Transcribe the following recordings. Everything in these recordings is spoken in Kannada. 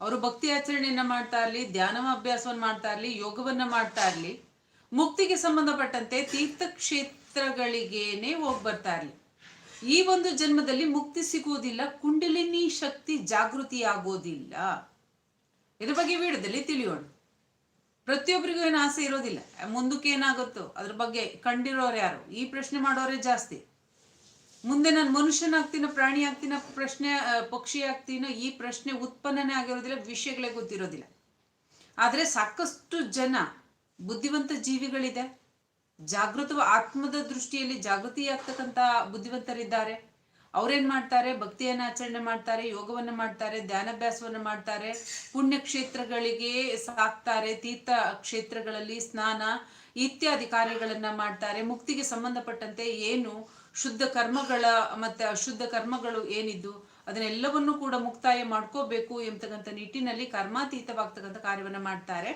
ಅವರು ಭಕ್ತಿ ಆಚರಣೆಯನ್ನ ಮಾಡ್ತಾ ಇರಲಿ ಧ್ಯಾನ ಅಭ್ಯಾಸವನ್ನ ಮಾಡ್ತಾ ಇರಲಿ, ಯೋಗವನ್ನ ಮಾಡ್ತಾ ಇರಲಿ, ಮುಕ್ತಿಗೆ ಸಂಬಂಧಪಟ್ಟಂತೆ ತೀರ್ಥಕ್ಷೇತ್ರಗಳಿಗೇನೆ ಹೋಗಿ ಬರ್ತಾ ಇರಲಿ. ಈ ಒಂದು ಜನ್ಮದಲ್ಲಿ ಮುಕ್ತಿ ಸಿಗುವುದಿಲ್ಲ, ಕುಂಡಲಿನಿ ಶಕ್ತಿ ಜಾಗೃತಿ ಆಗೋದಿಲ್ಲ ಇದ್ರ ಬಗ್ಗೆ ವಿಡಿಯೋದಲ್ಲಿ ತಿಳಿಯೋಣ. ಪ್ರತಿಯೊಬ್ಬರಿಗೂ ಏನು ಆಸೆ ಇರೋದಿಲ್ಲ. ಮುಂದಕ್ಕೆ ಏನಾಗುತ್ತೋ ಅದ್ರ ಬಗ್ಗೆ ಕಂಡಿರೋರು ಯಾರು? ಈ ಪ್ರಶ್ನೆ ಮಾಡೋರೇ ಜಾಸ್ತಿ. ಮುಂದೆ ನಾನು ಮನುಷ್ಯನಾಗ್ತೀನೋ ಪ್ರಾಣಿ ಆಗ್ತೀನೋ ಪ್ರಶ್ನೆ ಪಕ್ಷಿ ಆಗ್ತೀನೋ ಈ ಪ್ರಶ್ನೆ ಉತ್ಪನ್ನನೇ ಆಗಿರೋದಿಲ್ಲ, ವಿಷಯಗಳೇ ಗೊತ್ತಿರೋದಿಲ್ಲ. ಆದರೆ ಸಾಕಷ್ಟು ಜನ ಬುದ್ಧಿವಂತ ಜೀವಿಗಳಿದೆ. ಜಾಗೃತ ಆತ್ಮದ ದೃಷ್ಟಿಯಲ್ಲಿ ಜಾಗೃತಿ ಆಗ್ತಕ್ಕಂಥ ಬುದ್ಧಿವಂತರಿದ್ದಾರೆ. ಅವ್ರೇನ್ ಮಾಡ್ತಾರೆ? ಭಕ್ತಿಯನ್ನ ಆಚರಣೆ ಮಾಡ್ತಾರೆ, ಯೋಗವನ್ನ ಮಾಡ್ತಾರೆ, ಧ್ಯಾನಾಭ್ಯಾಸವನ್ನ ಮಾಡ್ತಾರೆ ಪುಣ್ಯ ಕ್ಷೇತ್ರಗಳಿಗೆ ಸಾಕ್ತಾರೆ, ತೀರ್ಥ ಕ್ಷೇತ್ರಗಳಲ್ಲಿ ಸ್ನಾನ, ಇತ್ಯಾದಿ ಕಾರ್ಯಗಳನ್ನ ಮಾಡ್ತಾರೆ, ಮುಕ್ತಿಗೆ ಸಂಬಂಧಪಟ್ಟಂತೆ ಏನು ಶುದ್ಧ ಕರ್ಮಗಳ ಮತ್ತೆ ಅಶುದ್ಧ ಕರ್ಮಗಳು ಏನಿದ್ದು, ಅದನ್ನೆಲ್ಲವನ್ನು ಕೂಡ ಮುಕ್ತಾಯ ಮಾಡ್ಕೋಬೇಕು ಎಂಬತಕ್ಕಂಥ ನಿಟ್ಟಿನಲ್ಲಿ ಕರ್ಮಾತೀತವಾಗ್ತಕ್ಕಂಥ ಕಾರ್ಯವನ್ನ ಮಾಡ್ತಾರೆ.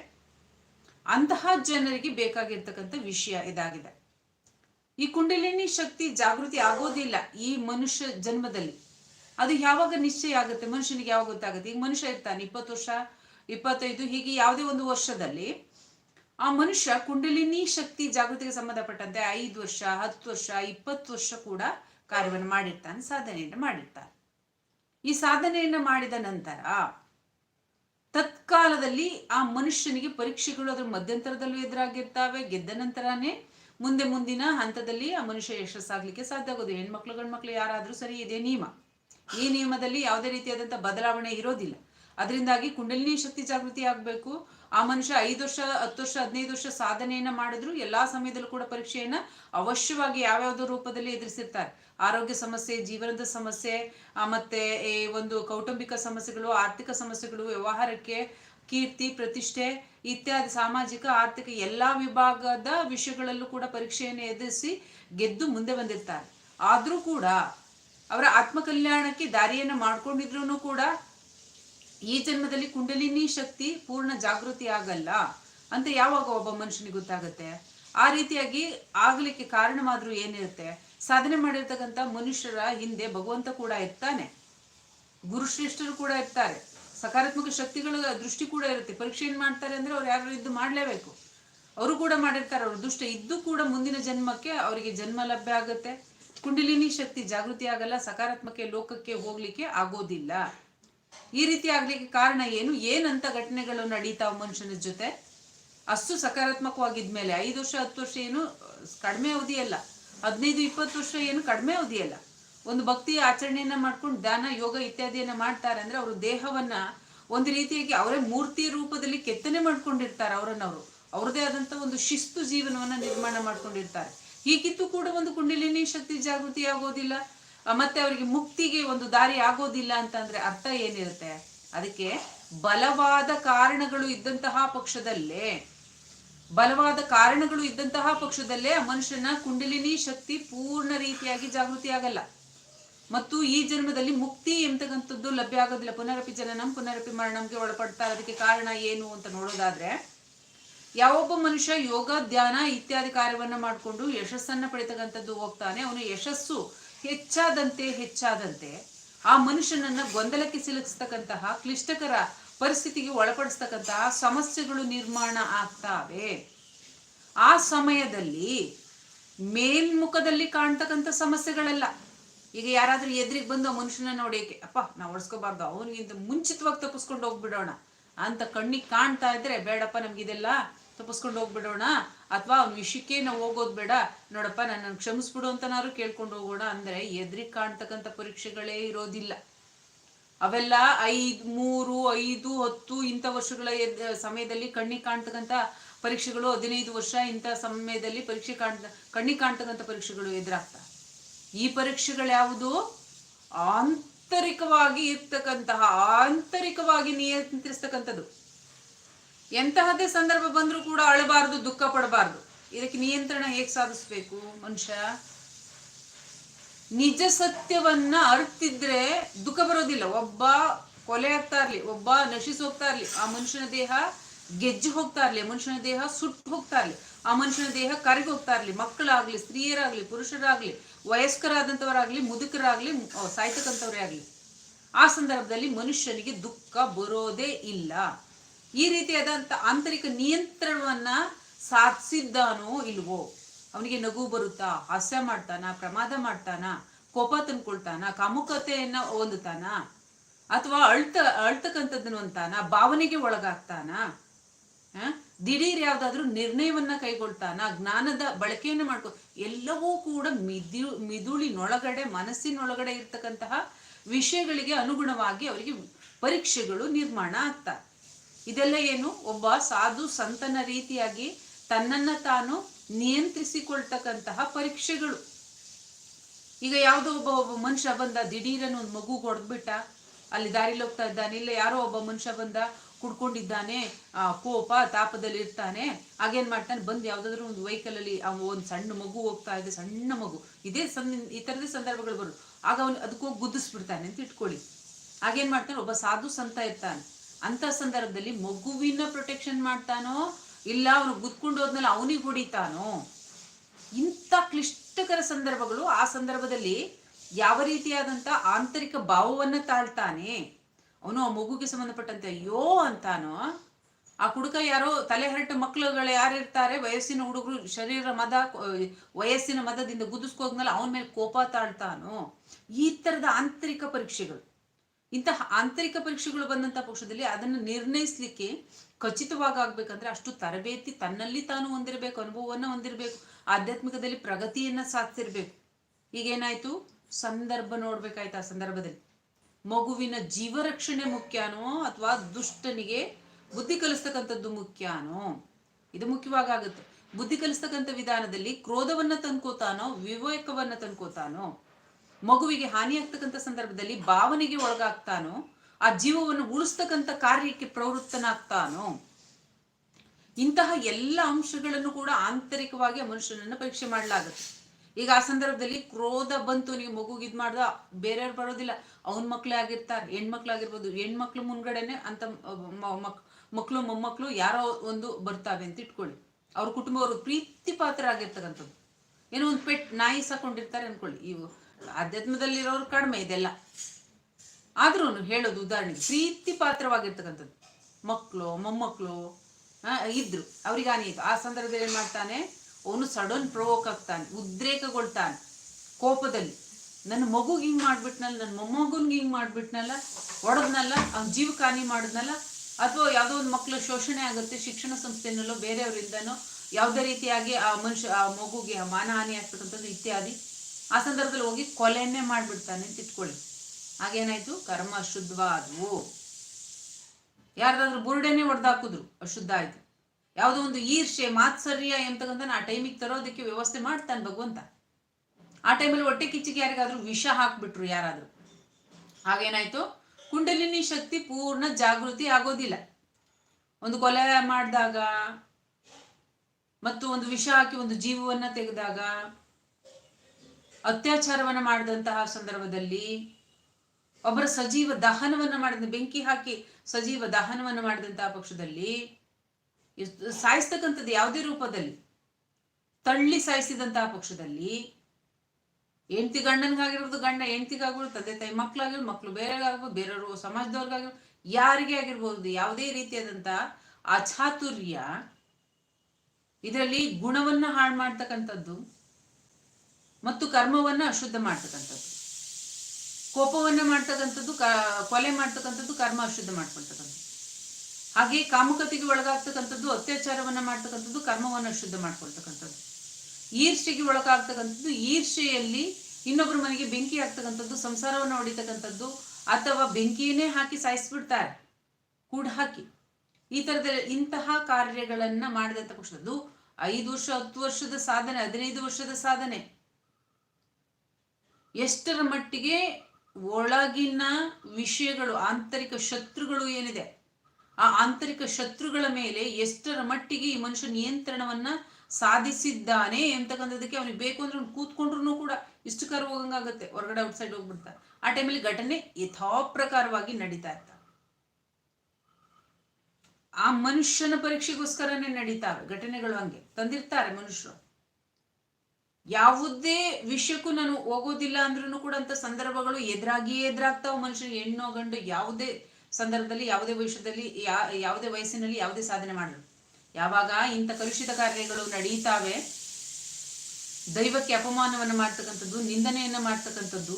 ಅಂತಹ ಜನರಿಗೆ ಬೇಕಾಗಿರ್ತಕ್ಕಂಥ ವಿಷಯ ಇದಾಗಿದೆ. ಈ ಕುಂಡಲಿನಿ ಶಕ್ತಿ ಜಾಗೃತಿ ಆಗೋದಿಲ್ಲ ಈ ಮನುಷ್ಯ ಜನ್ಮದಲ್ಲಿ. ಅದು ಯಾವಾಗ ನಿಶ್ಚಯ ಆಗುತ್ತೆ, ಮನುಷ್ಯನಿಗೆ ಯಾವಾಗ ಗೊತ್ತಾಗುತ್ತೆ? ಈಗ ಮನುಷ್ಯ ಇರ್ತಾನೆ, ಇಪ್ಪತ್ತು ವರ್ಷ, ಇಪ್ಪತ್ತೈದು, ಹೀಗೆ ಯಾವುದೇ ಒಂದು ವರ್ಷದಲ್ಲಿ ಆ ಮನುಷ್ಯ ಕುಂಡಲಿನಿ ಶಕ್ತಿ ಜಾಗೃತಿಗೆ ಸಂಬಂಧಪಟ್ಟಂತೆ ಐದು ವರ್ಷ, ಹತ್ತು ವರ್ಷ, ಇಪ್ಪತ್ತು ವರ್ಷ ಕೂಡ ಕಾರ್ಯವನ್ನು ಮಾಡಿರ್ತಾನೆ, ಸಾಧನೆಯನ್ನು ಮಾಡಿರ್ತಾನೆ. ಈ ಸಾಧನೆಯನ್ನು ಮಾಡಿದ ನಂತರ ತತ್ಕಾಲದಲ್ಲಿ ಆ ಮನುಷ್ಯನಿಗೆ ಪರೀಕ್ಷೆಗಳು ಅದರ ಮಧ್ಯಂತರದಲ್ಲೂ ಎದುರಾಗಿರ್ತಾವೆ, ಗೆದ್ದ ನಂತರನೇ ಮುಂದೆ ಮುಂದಿನ ಹಂತದಲ್ಲಿ ಆ ಮನುಷ್ಯ ಯಶಸ್ಸಾಗ್ಲಿಕ್ಕೆ ಸಾಧ್ಯ ಆಗೋದು ಹೆಣ್ಮಕ್ಳು, ಗಂಡ್ಮಕ್ಳು ಯಾರಾದ್ರೂ ಸರಿ, ಇದೇ ನಿಯಮ. ಈ ನಿಯಮದಲ್ಲಿ ಯಾವುದೇ ರೀತಿಯಾದಂಥ ಬದಲಾವಣೆ ಇರೋದಿಲ್ಲ. ಅದರಿಂದಾಗಿ ಕುಂಡಲಿನಿ ಶಕ್ತಿ ಜಾಗೃತಿ ಆಗಬೇಕು. ಆ ಮನುಷ್ಯ ಐದು ವರ್ಷ, ಹತ್ತು ವರ್ಷ, ಹದಿನೈದು ವರ್ಷ ಸಾಧನೆಯನ್ನ ಮಾಡಿದ್ರು, ಎಲ್ಲಾ ಸಮಯದಲ್ಲೂ ಕೂಡ ಪರೀಕ್ಷೆಯನ್ನ ಅವಶ್ಯವಾಗಿ ಯಾವ್ಯಾವ್ದೋ ರೂಪದಲ್ಲಿ ಎದುರಿಸಿರ್ತಾರೆ. ಆರೋಗ್ಯ ಸಮಸ್ಯೆ, ಜೀವನದ ಸಮಸ್ಯೆ ಮತ್ತೆ ಈ ಒಂದು ಕೌಟುಂಬಿಕ ಸಮಸ್ಯೆಗಳು, ಆರ್ಥಿಕ ಸಮಸ್ಯೆಗಳು, ವ್ಯವಹಾರಕ್ಕೆ ಕೀರ್ತಿ, ಪ್ರತಿಷ್ಠೆ ಇತ್ಯಾದಿ, ಸಾಮಾಜಿಕ, ಆರ್ಥಿಕ ಎಲ್ಲಾ ವಿಭಾಗದ ವಿಷಯಗಳಲ್ಲೂ ಕೂಡ ಪರೀಕ್ಷೆಯನ್ನು ಎದುರಿಸಿ ಗೆದ್ದು ಮುಂದೆ ಬಂದಿರ್ತಾರೆ. ಆದ್ರೂ ಕೂಡ ಅವರ ಆತ್ಮಕಲ್ಯಾಣಕ್ಕೆ ದಾರಿಯನ್ನ ಮಾಡ್ಕೊಂಡಿದ್ರು ಕೂಡ ಈ ಜನ್ಮದಲ್ಲಿ ಕುಂಡಲಿನಿ ಶಕ್ತಿ ಪೂರ್ಣ ಜಾಗೃತಿ ಆಗಲ್ಲ ಅಂತ ಯಾವಾಗ ಒಬ್ಬ ಮನುಷ್ಯನಿಗೆ ಗೊತ್ತಾಗುತ್ತೆ? ಆ ರೀತಿಯಾಗಿ ಆಗ್ಲಿಕ್ಕೆ ಕಾರಣವಾದ್ರೂ ಏನಿರುತ್ತೆ? ಸಾಧನೆ ಮಾಡಿರ್ತಕ್ಕಂಥ ಮನುಷ್ಯರ ಹಿಂದೆ ಭಗವಂತ ಕೂಡ ಇರ್ತಾನೆ. ಗುರುಶ್ರೇಷ್ಠರು ಕೂಡ ಇರ್ತಾರೆ. ಸಕಾರಾತ್ಮಕ ಶಕ್ತಿಗಳ ದೃಷ್ಟಿ ಕೂಡ ಇರುತ್ತೆ. ಪರೀಕ್ಷೆ ಏನ್ ಮಾಡ್ತಾರೆ ಅಂದ್ರೆ ಅವ್ರು ಯಾರು ಇದ್ದು ಮಾಡ್ಲೇಬೇಕು. ಅವರು ಕೂಡ ಮಾಡಿರ್ತಾರೆ. ಅವ್ರು ದುಷ್ಟ ಇದ್ದು ಕೂಡ ಮುಂದಿನ ಜನ್ಮಕ್ಕೆ ಅವರಿಗೆ ಜನ್ಮ ಲಭ್ಯ ಆಗುತ್ತೆ. ಕುಂಡಲಿನಿ ಶಕ್ತಿ ಜಾಗೃತಿ ಆಗಲ್ಲ. ಸಕಾರಾತ್ಮಕ ಲೋಕಕ್ಕೆ ಹೋಗ್ಲಿಕ್ಕೆ ಆಗೋದಿಲ್ಲ. ಈ ರೀತಿ ಆಗ್ಲಿಕ್ಕೆ ಕಾರಣ ಏನು? ಏನಂತ ಘಟನೆಗಳು ನಡೀತಾವ ಮನುಷ್ಯನ ಜೊತೆ? ಅಷ್ಟು ಸಕಾರಾತ್ಮಕವಾಗಿದ್ಮೇಲೆ ಐದು ವರ್ಷ, ಹತ್ತು ವರ್ಷ ಏನು ಕಡಿಮೆ ಅವಧಿ ಅಲ್ಲ ಹದಿನೈದು, ಇಪ್ಪತ್ತು ವರ್ಷ ಏನು ಕಡಿಮೆ ಅವಧಿಯಲ್ಲ. ಒಂದು ಭಕ್ತಿ ಆಚರಣೆಯನ್ನ ಮಾಡ್ಕೊಂಡು ದಾನ ಯೋಗ ಇತ್ಯಾದಿಯನ್ನ ಮಾಡ್ತಾರೆ ಅಂದ್ರೆ ಅವರು ದೇಹವನ್ನ ಒಂದು ರೀತಿಯಾಗಿ ಅವರೇ ಮೂರ್ತಿ ರೂಪದಲ್ಲಿ ಕೆತ್ತನೆ ಮಾಡ್ಕೊಂಡಿರ್ತಾರೆ ಅವರನ್ನವರು. ಅವ್ರದೇ ಆದಂತ ಒಂದು ಶಿಸ್ತು ಜೀವನವನ್ನ ನಿರ್ಮಾಣ ಮಾಡ್ಕೊಂಡಿರ್ತಾರೆ. ಹೀಗಿತ್ತು ಕೂಡ ಒಂದು ಕುಂಡಲಿನಿ ಶಕ್ತಿ ಜಾಗೃತಿ ಆಗೋದಿಲ್ಲ. ಮತ್ತೆ ಅವರಿಗೆ ಮುಕ್ತಿಗೆ ಒಂದು ದಾರಿ ಆಗೋದಿಲ್ಲ ಅಂತಂದ್ರೆ ಅರ್ಥ ಏನಿರುತ್ತೆ? ಅದಕ್ಕೆ ಬಲವಾದ ಕಾರಣಗಳು ಇದ್ದಂತಹ ಪಕ್ಷದಲ್ಲೇ, ಬಲವಾದ ಕಾರಣಗಳು ಇದ್ದಂತಹ ಪಕ್ಷದಲ್ಲೇ ಮನುಷ್ಯನ ಕುಂಡಲಿನಿ ಶಕ್ತಿ ಪೂರ್ಣ ರೀತಿಯಾಗಿ ಜಾಗೃತಿ ಆಗಲ್ಲ. ಮತ್ತು ಈ ಜನ್ಮದಲ್ಲಿ ಮುಕ್ತಿ ಎಂತಕ್ಕಂಥದ್ದು ಲಭ್ಯ ಆಗೋದಿಲ್ಲ. ಪುನರಪಿ ಜನನಂ, ಪುನರಪಿ ಮರಣಂಗೆ ಒಳಪಡ್ತಾರೆ. ಅದಕ್ಕೆ ಕಾರಣ ಏನು ಅಂತ ನೋಡೋದಾದ್ರೆ, ಯಾವೊಬ್ಬ ಮನುಷ್ಯ ಯೋಗ, ಧ್ಯಾನ ಇತ್ಯಾದಿ ಕಾರ್ಯವನ್ನ ಮಾಡಿಕೊಂಡು ಯಶಸ್ಸನ್ನ ಪಡಿತಕ್ಕಂಥದ್ದು ಹೋಗ್ತಾನೆ. ಅವನು ಯಶಸ್ಸು ಹೆಚ್ಚಾದಂತೆ ಹೆಚ್ಚಾದಂತೆ ಆ ಮನುಷ್ಯನನ್ನ ಗೊಂದಲಕ್ಕೆ ಸಿಲುಕಿಸ್ತಕ್ಕಂತಹ ಕ್ಲಿಷ್ಟಕರ ಪರಿಸ್ಥಿತಿಗೆ ಒಳಪಡಿಸ್ತಕ್ಕಂತಹ ಸಮಸ್ಯೆಗಳು ನಿರ್ಮಾಣ ಆಗ್ತಾವೆ. ಆ ಸಮಯದಲ್ಲಿ ಮೇಲ್ಮುಖದಲ್ಲಿ ಕಾಣ್ತಕ್ಕಂಥ ಸಮಸ್ಯೆಗಳಲ್ಲ. ಈಗ ಯಾರಾದ್ರೂ ಎದುರಿಗೆ ಬಂದು ಆ ಮನುಷ್ಯನ ನೋಡಿಯಕ್ಕೆ ಅಪ್ಪ, ನಾವು ಒಡ್ಸ್ಕೋಬಾರ್ದು, ಅವನಿಗಿಂತ ಮುಂಚಿತವಾಗಿ ತಪ್ಪಿಸ್ಕೊಂಡು ಹೋಗ್ಬಿಡೋಣ. ಅಂತ ಕಣ್ಣಿಗೆ ಕಾಣ್ತಾ ಇದ್ರೆ, ಬೇಡಪ್ಪ ನಮ್ಗೆ ಇದೆಲ್ಲ ತಪ್ಪಿಸ್ಕೊಂಡು ಹೋಗ್ಬಿಡೋಣ. ಅಥವಾ ಅವ್ನ ವಿಷಯಕ್ಕೆ ನಾವು ಹೋಗೋದು ಬೇಡ. ನೋಡಪ್ಪ ನನ್ನನ್ನು ಕ್ಷಮಿಸ್ಬಿಡು ಅಂತನಾದ್ರು ಕೇಳ್ಕೊಂಡು ಹೋಗೋಣ ಅಂದ್ರೆ ಎದ್ರಿಗೆ ಕಾಣ್ತಕ್ಕಂಥ ಪರೀಕ್ಷೆಗಳೇ ಇರೋದಿಲ್ಲ. ಅವೆಲ್ಲ ಐದು, ಮೂರು, ಐದು, ಹತ್ತು ಇಂಥ ವರ್ಷಗಳ ಸಮಯದಲ್ಲಿ ಕಣ್ಣಿಗೆ ಕಾಣ್ತಕ್ಕಂಥ ಪರೀಕ್ಷೆಗಳು, ಹದಿನೈದು ವರ್ಷ ಇಂಥ ಸಮಯದಲ್ಲಿ ಪರೀಕ್ಷೆ ಕಾಣ್ತ ಕಣ್ಣಿಗೆ ಕಾಣ್ತಕ್ಕಂಥ ಪರೀಕ್ಷೆಗಳು ಎದುರಾಗ್ತವೆ ಈ ಪರೀಕ್ಷೆಗಳ್ಯಾವುದು ಆಂತರಿಕವಾಗಿ ಇರ್ತಕ್ಕಂತಹ, ಆಂತರಿಕವಾಗಿ ನಿಯಂತ್ರಿಸ್ತಕ್ಕಂಥದ್ದು. ಎಂತಹದ್ದೇ ಸಂದರ್ಭ ಬಂದರೂ ಕೂಡ ಅಳಬಾರದು ದುಃಖ ಪಡಬಾರ್ದು. ಇದಕ್ಕೆ ನಿಯಂತ್ರಣ ಹೇಗೆ ಸಾಧಿಸ್ಬೇಕು? ಮನುಷ್ಯ ನಿಜ ಸತ್ಯವನ್ನ ಅರ್ತಿದ್ರೆ ದುಃಖ ಬರೋದಿಲ್ಲ. ಒಬ್ಬ ಕೊಲೆ ಆಗ್ತಾ ಇರ್ಲಿ ಒಬ್ಬ ನಶಿಸಿ ಹೋಗ್ತಾ ಇರ್ಲಿ ಆ ಮನುಷ್ಯನ ದೇಹ ಗೆಜ್ಜು ಹೋಗ್ತಾ ಇರ್ಲಿ ಮನುಷ್ಯನ ದೇಹ ಸುಟ್ಟು ಹೋಗ್ತಾ ಇರ್ಲಿ ಆ ಮನುಷ್ಯನ ದೇಹ ಕರಗಿ ಹೋಗ್ತಾ ಇರ್ಲಿ ಮಕ್ಕಳಾಗ್ಲಿ ಸ್ತ್ರೀಯರಾಗ್ಲಿ ಪುರುಷರಾಗ್ಲಿ ವಯಸ್ಕರಾದಂಥವರಾಗ್ಲಿ ಮುದುಕರಾಗ್ಲಿ ಸಾಯ್ತಕ್ಕಂಥವ್ರೇ ಆಗ್ಲಿ ಆ ಸಂದರ್ಭದಲ್ಲಿ ಮನುಷ್ಯನಿಗೆ ದುಃಖ ಬರೋದೇ ಇಲ್ಲ. ಈ ರೀತಿಯಾದಂಥ ಆಂತರಿಕ ನಿಯಂತ್ರಣವನ್ನ ಸಾಧಿಸಿದ್ದಾನೋ ಇಲ್ವೋ? ಅವನಿಗೆ ನಗು ಬರುತ್ತಾ? ಹಾಸ್ಯ ಮಾಡ್ತಾನ? ಪ್ರಮಾದ ಮಾಡ್ತಾನ? ಕೋಪ ತಂದ್ಕೊಳ್ತಾನ? ಕಾಮುಕತೆಯನ್ನ ಹೊಂದುತ್ತಾನ? ಅಥವಾ ಅಳ್ತ, ಅಳ್ತಕ್ಕಂಥದ್ದನ್ನು ಅಂತಾನ ಭಾವನೆಗೆ ಒಳಗಾಗ್ತಾನ? ದಿಢೀರ್ ಯಾವ್ದಾದ್ರು ನಿರ್ಣಯವನ್ನ ಕೈಗೊಳ್ತಾನ? ಜ್ಞಾನದ ಬಳಕೆಯನ್ನು ಮಾಡ್ಕೊ, ಎಲ್ಲವೂ ಕೂಡ ಮಿದು, ಮಿದುಳಿನೊಳಗಡೆ, ಮನಸ್ಸಿನೊಳಗಡೆ ಇರ್ತಕ್ಕಂತಹ ವಿಷಯಗಳಿಗೆ ಅನುಗುಣವಾಗಿ ಅವರಿಗೆ ಪರೀಕ್ಷೆಗಳು ನಿರ್ಮಾಣ ಆಗ್ತಾ ಇದೆಲ್ಲ ಏನು? ಒಬ್ಬ ಸಾಧು ಸಂತನ ರೀತಿಯಾಗಿ ತನ್ನನ್ನ ತಾನು ನಿಯಂತ್ರಿಸಿಕೊಳ್ತಕ್ಕಂತಹ ಪರೀಕ್ಷೆಗಳು. ಈಗ ಯಾವುದೋ ಒಬ್ಬ ಒಬ್ಬ ಮನುಷ್ಯ ಬಂದ ದಿಢೀರನ್ನು ಒಂದು ಮಗು ಹೊಡೆದ್ಬಿಟ್ಟ ಅಲ್ಲಿ ದಾರಿಲಿ ಹೋಗ್ತಾ ಇದ್ದಾನೆ ಇಲ್ಲ ಯಾರೋ ಒಬ್ಬ ಮನುಷ್ಯ ಬಂದ ಕುಡ್ಕೊಂಡಿದ್ದಾನೆ ಆ, ಕೋಪ ತಾಪದಲ್ಲಿ ಇರ್ತಾನೆ ಹಾಗೇನ್ ಮಾಡ್ತಾನೆ ಬಂದು ಯಾವ್ದಾದ್ರು ಒಂದು ವೆಹಿಕಲ್ ಅಲ್ಲಿ ಒಂದು ಸಣ್ಣ ಮಗು ಹೋಗ್ತಾ ಇದೆ ಸಣ್ಣ ಮಗು. ಇದೇ ಸಂ ಈ ಥರದ ಸಂದರ್ಭಗಳು ಬರು ಆಗ ಅವನು ಅದಕ್ಕೋಗಿ ಗುದ್ದಿಸ್ಬಿಡ್ತಾನೆ ಅಂತ ಇಟ್ಕೊಳ್ಳಿ. ಹಾಗೇನ್ ಮಾಡ್ತಾನೆ ಒಬ್ಬ ಸಾಧು ಸಂತ ಇರ್ತಾನೆ. ಅಂತ ಸಂದರ್ಭದಲ್ಲಿ ಮಗುವಿನ ಪ್ರೊಟೆಕ್ಷನ್ ಮಾಡ್ತಾನೋ, ಇಲ್ಲ ಅವನು ಗುದ್ಕೊಂಡು ಹೋದ್ಮೇಲೆ ಅವನಿಗೆ ಹೊಡಿತಾನೋ, ಇಂಥ ಕ್ಲಿಷ್ಟಕರ ಸಂದರ್ಭಗಳು ಆ ಸಂದರ್ಭದಲ್ಲಿ ಯಾವ ರೀತಿಯಾದಂತ ಆಂತರಿಕ ಭಾವವನ್ನ ತಾಳ್ತಾನೆ. ಅವನು ಆ ಮಗುಗೆ ಸಂಬಂಧಪಟ್ಟಂತೆ ಅಯ್ಯೋ ಅಂತಾನೋ, ಆ ಹುಡುಗ ಯಾರೋ ತಲೆ ಹರಟ ಮಕ್ಕಳುಗಳು ಯಾರಿರ್ತಾರೆ ವಯಸ್ಸಿನ ಹುಡುಗರು ಶರೀರ ಮದ, ವಯಸ್ಸಿನ ಮದದಿಂದ ಗುದಿಸ್ಕೋದ್ಮೇಲೆ ಅವನ ಮೇಲೆ ಕೋಪ ತಾಳ್ತಾನೋ, ಈ ತರದ ಆಂತರಿಕ ಪರೀಕ್ಷೆಗಳು. ಇಂತಹ ಆಂತರಿಕ ಪರೀಕ್ಷೆಗಳು ಬಂದಂತ ಪಕ್ಷದಲ್ಲಿ ಅದನ್ನು ನಿರ್ಣಯಿಸ್ಲಿಕ್ಕೆ ಖಚಿತವಾಗಿ ಆಗ್ಬೇಕಂದ್ರೆ ಅಷ್ಟು ತರಬೇತಿ ತನ್ನಲ್ಲಿ ತಾನು ಹೊಂದಿರಬೇಕು, ಅನುಭವವನ್ನ ಹೊಂದಿರಬೇಕು, ಆಧ್ಯಾತ್ಮಿಕದಲ್ಲಿ ಪ್ರಗತಿಯನ್ನ ಸಾಧಿಸಿರ್ಬೇಕು. ಈಗೇನಾಯ್ತು? ಸಂದರ್ಭ ನೋಡ್ಬೇಕಾಯ್ತು ಆ ಸಂದರ್ಭದಲ್ಲಿ. ಮಗುವಿನ ಜೀವರಕ್ಷಣೆ ಮುಖ್ಯನೋ ಅಥವಾ ದುಷ್ಟನಿಗೆ ಬುದ್ಧಿ ಕಲಿಸ್ತಕ್ಕಂಥದ್ದು ಮುಖ್ಯನೋ? ಇದು ಮುಖ್ಯವಾಗುತ್ತೆ ಬುದ್ಧಿ ಕಲಿಸ್ತಕ್ಕಂಥ ವಿಧಾನದಲ್ಲಿ ಕ್ರೋಧವನ್ನ ತಂದ್ಕೋತಾನೋ, ವಿವೇಕವನ್ನ ತಂದ್ಕೋತಾನೋ? ಮಗುವಿಗೆ ಹಾನಿಯಾಗ್ತಕ್ಕಂಥ ಸಂದರ್ಭದಲ್ಲಿ ಭಾವನೆಗೆ ಒಳಗಾಗ್ತಾನೋ, ಆ ಜೀವವನ್ನು ಉಳಿಸ್ತಕ್ಕಂಥ ಕಾರ್ಯಕ್ಕೆ ಪ್ರವೃತ್ತನಾಗ್ತಾನೋ, ಇಂತಹ ಎಲ್ಲ ಅಂಶಗಳನ್ನು ಕೂಡ ಆಂತರಿಕವಾಗಿ ಮನುಷ್ಯನನ್ನ ಪರೀಕ್ಷೆ ಮಾಡಲಾಗುತ್ತೆ. ಈಗ ಆ ಸಂದರ್ಭದಲ್ಲಿ ಕ್ರೋಧ ಬಂತು, ನೀವು ಮಗುಗೆ ಇದ್ ಮಾಡ್ದ, ಬೇರೆಯವ್ರು ಬರೋದಿಲ್ಲ. ಅವನ ಮಕ್ಳೇ ಆಗಿರ್ತಾರೆ, ಹೆಣ್ಮಕ್ಳಾಗಿರ್ಬೋದು, ಹೆಣ್ಮಕ್ಳು ಮುನ್ಗಡೆನೆ ಅಂತ ಮಕ್ ಮಕ್ಳು, ಮೊಮ್ಮಕ್ಳು ಯಾರೋ ಒಂದು ಬರ್ತಾವೆ ಅಂತ ಇಟ್ಕೊಳ್ಳಿ. ಅವ್ರ ಕುಟುಂಬವರು ಪ್ರೀತಿ ಪಾತ್ರ ಆಗಿರ್ತಕ್ಕಂಥದ್ದು ಏನೋ ಒಂದು ಪೆಟ್ ನಾಯಿ ಸಾಕೊಂಡಿರ್ತಾರೆ ಅನ್ಕೊಳ್ಳಿ. ಇವು ಅಧ್ಯಾತ್ಮದಲ್ಲಿರೋರು ಕಡಿಮೆ ಇದೆಲ್ಲ. ಆದ್ರೂ ಹೇಳೋದು ಉದಾಹರಣೆಗೆ, ಪ್ರೀತಿ ಪಾತ್ರವಾಗಿರ್ತಕ್ಕಂಥದ್ದು. ಮಕ್ಕಳು ಮೊಮ್ಮಕ್ಕಳು ಇದ್ರು, ಅವ್ರಿಗೆ ಹಾನಿ ಆ ಸಂದರ್ಭದಲ್ಲಿ ಏನ್ ಮಾಡ್ತಾನೆ? ಅವನು ಸಡನ್ ಪ್ರವೋಕ್ ಆಗ್ತಾನೆ, ಉದ್ರೇಕಗೊಳ್ತಾನೆ, ಕೋಪದಲ್ಲಿ. ನನ್ನ ಮಗುಗೆ ಹಿಂಗ್ ಮಾಡ್ಬಿಟ್ನಲ್ಲ, ನನ್ನ ಮೊಮ್ಮಗುನ್ಗೆ ಹಿಂಗ್ ಮಾಡ್ಬಿಟ್ನಲ್ಲ, ಒಡದ್ನಲ್ಲ, ಅವ್ನ ಜೀವಕ್ಕೆ ಹಾನಿ ಮಾಡಿದ್ನಲ್ಲ, ಅಥವಾ ಯಾವುದೋ ಒಂದು ಮಕ್ಕಳು ಶೋಷಣೆ ಆಗುತ್ತೆ, ಶಿಕ್ಷಣ ಸಂಸ್ಥೆನಲ್ಲೋ ಬೇರೆಯವರಿಂದನೋ, ಯಾವುದೇ ರೀತಿಯಾಗಿ ಆ ಮನುಷ್ಯ, ಆ ಮಗುಗೆ ಮಾನಹಾನಿ ಆಗ್ತಕ್ಕಂಥದ್ದು ಇತ್ಯಾದಿ. ಆ ಸಂದರ್ಭದಲ್ಲಿ ಹೋಗಿ ಕೊಲೆಯನ್ನೇ ಮಾಡಿಬಿಡ್ತಾನೆ ಅಂತ ಇಟ್ಕೊಳ್ಳಿ. ಆಗೇನಾಯ್ತು ಕರ್ಮ ಅಶುದ್ಧವಾದವು. ಯಾರ್ದಾದ್ರೂ ಬುರುಡೆನೆ ಹೊಡೆದಾಕಿದ್ರು, ಅಶುದ್ಧ ಆಯ್ತು. ಯಾವುದೋ ಒಂದು ಈರ್ಷೆ ಮಾತ್ಸರ್ಯ ಎಂತಕ್ಕಂಥ ಆ ಟೈಮಿಗೆ ತರೋದಕ್ಕೆ ವ್ಯವಸ್ಥೆ ಮಾಡ್ತಾನೆ ಭಗವಂತ. ಆ ಟೈಮಲ್ಲಿ ಹೊಟ್ಟೆ ಕಿಚ್ಚಿಗೆ ಯಾರಿಗಾದ್ರೂ ವಿಷ ಹಾಕ್ಬಿಟ್ರು ಯಾರಾದರೂ. ಹಾಗೇನಾಯ್ತು? ಕುಂಡಲಿನಿ ಶಕ್ತಿ ಪೂರ್ಣ ಜಾಗೃತಿ ಆಗೋದಿಲ್ಲ. ಒಂದು ಕೊಲೆ ಮಾಡಿದಾಗ, ಮತ್ತು ಒಂದು ವಿಷ ಹಾಕಿ ಒಂದು ಜೀವವನ್ನ ತೆಗೆದಾಗ ಅತ್ಯಾಚಾರವನ್ನ ಮಾಡಿದಂತಹ ಸಂದರ್ಭದಲ್ಲಿ ಒಬ್ಬರ ಸಜೀವ ದಹನವನ್ನು ಮಾಡಿದ ಬೆಂಕಿ ಹಾಕಿ ಸಜೀವ ದಹನವನ್ನು ಮಾಡಿದಂತಹ ಪಕ್ಷದಲ್ಲಿ ಸಾಯಿಸ್ತಕ್ಕಂಥದ್ದು ಯಾವುದೇ ರೂಪದಲ್ಲಿ, ತಳ್ಳಿ ಸಾಯಿಸಿದಂತಹ ಪಕ್ಷದಲ್ಲಿ ಹೆಂಡತಿ ಗಂಡನಿಗಾಗಿರ್ಬೋದು, ಗಂಡ ಹೆಂಡತಿಗಾಗಿರ್ಬೋದು ತಂದೆ ತಾಯಿ ಮಕ್ಳಾಗಿರ್ಬೋದು ಮಕ್ಕಳು ಬೇರೆಗಾಗಿರ್ಬೋದು ಬೇರೆಯವರು ಸಮಾಜದವ್ರಿಗಾಗಿರ್ಬೋದು ಯಾರಿಗೆ ಆಗಿರ್ಬೋದು, ಯಾವುದೇ ರೀತಿಯಾದಂತ ಅಚಾತುರ್ಯ ಇದರಲ್ಲಿ ಗುಣವನ್ನ ಹಾಳು ಮಾಡ್ತಕ್ಕಂಥದ್ದು ಮತ್ತು ಕರ್ಮವನ್ನ ಅಶುದ್ಧ ಮಾಡ್ತಕ್ಕಂಥದ್ದು. ಕೋಪವನ್ನ ಮಾಡ್ತಕ್ಕಂಥದ್ದು ಕೊಲೆ ಮಾಡ್ತಕ್ಕಂಥದ್ದು, ಕರ್ಮ ಅಶುದ್ಧ ಮಾಡ್ಕೊಳ್ತಕ್ಕಂಥದ್ದು. ಹಾಗೆ ಕಾಮುಕತೆಗೆ ಒಳಗಾಗ್ತಕ್ಕಂಥದ್ದು, ಅತ್ಯಾಚಾರವನ್ನ ಮಾಡ್ತಕ್ಕಂಥದ್ದು, ಕರ್ಮವನ್ನು ಅಶುದ್ಧ ಮಾಡ್ಕೊಳ್ತಕ್ಕಂಥದ್ದು. ಈರ್ಷೆಗೆ ಒಳಗಾಗ್ತಕ್ಕಂಥದ್ದು ಈರ್ಷೆಯಲ್ಲಿ ಇನ್ನೊಬ್ಬರ ಮನೆಗೆ ಬೆಂಕಿ ಹಾಕ್ತಕ್ಕಂಥದ್ದು, ಸಂಸಾರವನ್ನು ಹೊಡಿತಕ್ಕಂಥದ್ದು, ಅಥವಾ ಬೆಂಕಿಯನ್ನೇ ಹಾಕಿ ಸಾಯಿಸ್ಬಿಡ್ತಾರೆ. ಕೂಡ ಹಾಕಿ. ಈ ತರದ ಇಂತಹ ಕಾರ್ಯಗಳನ್ನ ಮಾಡಿದಂತ ಪಕ್ಷದ್ದು ಐದು ವರ್ಷ, ಹತ್ತು ವರ್ಷದ ಸಾಧನೆ, ಹದಿನೈದು ವರ್ಷದ ಸಾಧನೆ. ಎಷ್ಟರ ಮಟ್ಟಿಗೆ ಒಳಗಿನ ವಿಷಯಗಳು, ಆಂತರಿಕ ಶತ್ರುಗಳು ಏನಿದೆ, ಆ ಆಂತರಿಕ ಶತ್ರುಗಳ ಮೇಲೆ ಎಷ್ಟರ ಮಟ್ಟಿಗೆ ಈ ಮನುಷ್ಯ ನಿಯಂತ್ರಣವನ್ನ ಸಾಧಿಸಿದ್ದಾನೆ ಅಂತಕ್ಕಂಥದಕ್ಕೆ ಅವನಿಗೆ ಬೇಕು ಅಂದ್ರೆ ಅವ್ನು ಕೂತ್ಕೊಂಡ್ರು ಕೂಡ ಇಷ್ಟು ಕರ್ ಹೋಗಂಗಾಗತ್ತೆ. ಹೊರಗಡೆ ಔಟ್ ಸೈಡ್ ಹೋಗ್ಬಿಡ್ತಾರೆ ಆ ಟೈಮಲ್ಲಿ ಘಟನೆ ಯಥಾಪ್ರಕಾರವಾಗಿ ನಡೀತಾ ಇರ್ತಾರೆ ಆ ಮನುಷ್ಯನ ಪರೀಕ್ಷೆಗೋಸ್ಕರನೇ ನಡೀತಾರೆ ಘಟನೆಗಳು ಹಂಗೆ. ತಂದಿರ್ತಾರೆ ಮನುಷ್ಯರು. ಯಾವುದೇ ವಿಷಯಕ್ಕೂ ನಾನು ಹೋಗೋದಿಲ್ಲ ಅಂದ್ರೂ ಕೂಡ ಅಂತ ಸಂದರ್ಭಗಳು ಎದುರಾಗಿಯೇ ಎದುರಾಗ್ತಾವ ಮನುಷ್ಯನಿಗೆ ಹೆಣ್ಣು ಗಂಡು ಯಾವುದೇ ಸಂದರ್ಭದಲ್ಲಿ, ಯಾವುದೇ ವಿಷಯದಲ್ಲಿ ಯಾ, ಯಾವುದೇ ವಯಸ್ಸಿನಲ್ಲಿ ಯಾವುದೇ ಸಾಧನೆ ಮಾಡಲು ಯಾವಾಗ ಇಂಥ ಕಲುಷಿತ ಕಾರ್ಯಗಳು ನಡೀತಾವೆ, ದೈವಕ್ಕೆ ಅಪಮಾನವನ್ನು ಮಾಡ್ತಕ್ಕಂಥದ್ದು, ನಿಂದನೆಯನ್ನು ಮಾಡ್ತಕ್ಕಂಥದ್ದು,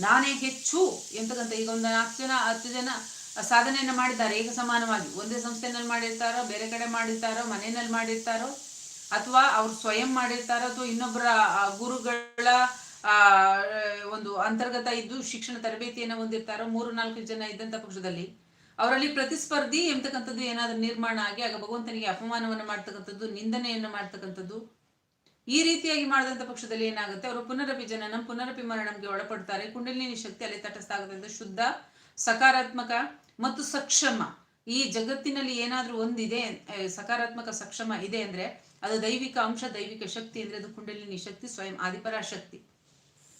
ನಾನೇ ಹೆಚ್ಚು ಎಂತಕ್ಕಂಥ ಈಗ ಒಂದು ನಾಲ್ಕು ಜನ, ಹತ್ತು ಜನ ಸಾಧನೆಯನ್ನು ಮಾಡಿದ್ದಾರೆ, ಈಗ ಸಮಾನವಾಗಿ. ಒಂದೇ ಸಂಸ್ಥೆನಲ್ಲಿ ಮಾಡಿರ್ತಾರೋ, ಬೇರೆ ಕಡೆ ಮಾಡಿರ್ತಾರೋ, ಮನೆಯಲ್ಲಿ ಮಾಡಿರ್ತಾರೋ ಅಥವಾ ಅವ್ರು ಸ್ವಯಂ ಮಾಡಿರ್ತಾರೋ ಅಥವಾ ಇನ್ನೊಬ್ಬರ ಗುರುಗಳ, ಆ ಒಂದು ಅಂತರ್ಗತ ಇದ್ದು ಶಿಕ್ಷಣ ತರಬೇತಿಯನ್ನು ಹೊಂದಿರ್ತಾರೋ ಮೂರು ನಾಲ್ಕು ಜನ ಇದ್ದಂಥ ಪಕ್ಷದಲ್ಲಿ, ಅವರಲ್ಲಿ ಪ್ರತಿಸ್ಪರ್ಧಿ ಎಂಬತಕ್ಕಂಥದ್ದು ಏನಾದರೂ ನಿರ್ಮಾಣ ಆಗಿ, ಆಗ ಭಗವಂತನಿಗೆ ಅಪಮಾನವನ್ನು ಮಾಡ್ತಕ್ಕಂಥದ್ದು, ನಿಂದನೆಯನ್ನು ಮಾಡ್ತಕ್ಕಂಥದ್ದು, ಈ ರೀತಿಯಾಗಿ ಮಾಡಿದಂಥ ಪಕ್ಷದಲ್ಲಿ ಏನಾಗುತ್ತೆ, ಅವರು ಪುನರಪಿ ಜನನಂ, ಪುನರಪಿ ಮರಣಂಗೆ ಒಳಪಡ್ತಾರೆ, ಕುಂಡಲಿನಿ ಶಕ್ತಿ ಅಲ್ಲಿ ತಟಸ್ಥ ಆಗುತ್ತೆ ಶುದ್ಧ, ಸಕಾರಾತ್ಮಕ ಮತ್ತು ಸಕ್ಷಮ, ಈ ಜಗತ್ತಿನಲ್ಲಿ ಏನಾದರೂ ಒಂದಿದೆ ಸಕಾರಾತ್ಮಕ ಸಕ್ಷಮ ಇದೆ ಅಂದ್ರೆ ಅದು ದೈವಿಕ ಅಂಶ, ದೈವಿಕ ಶಕ್ತಿ ಅಂದ್ರೆ ಅದು ಕುಂಡಲಿನಿ ಶಕ್ತಿ, ಸ್ವಯಂ ಆದಿಪರ ಶಕ್ತಿ.